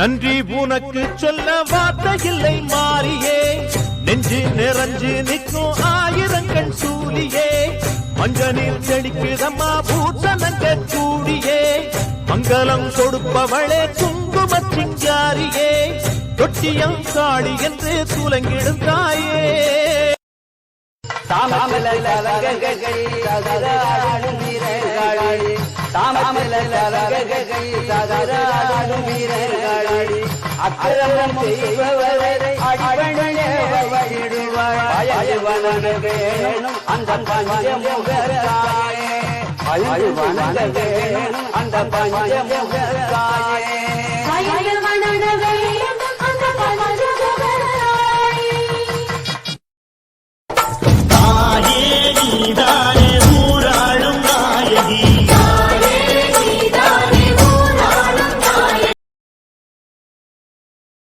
நன்றி உனக்கு சொல்ல வார்த்தை இல்லை மாறியே நெஞ்சு நிறைஞ்சு நிற்கும் ஆயிரங்கள் சூழியே மஞ்ச நீர் செடிக்குதம்மா பூசணங்க கூடியே மங்களம் கொடுப்பவளே குங்கும சிங்காரியே தொட்டியம் காளி என்று துலங்கிடும் தாயே தாமல தலகை சதுராடும் தாமல தலகை சதுராடும் அக்கிரமம் செய்பவரை அடிபணிய அந்த பஞ்சமுகராயே வேணும் அந்த பஞ்சமுகராயே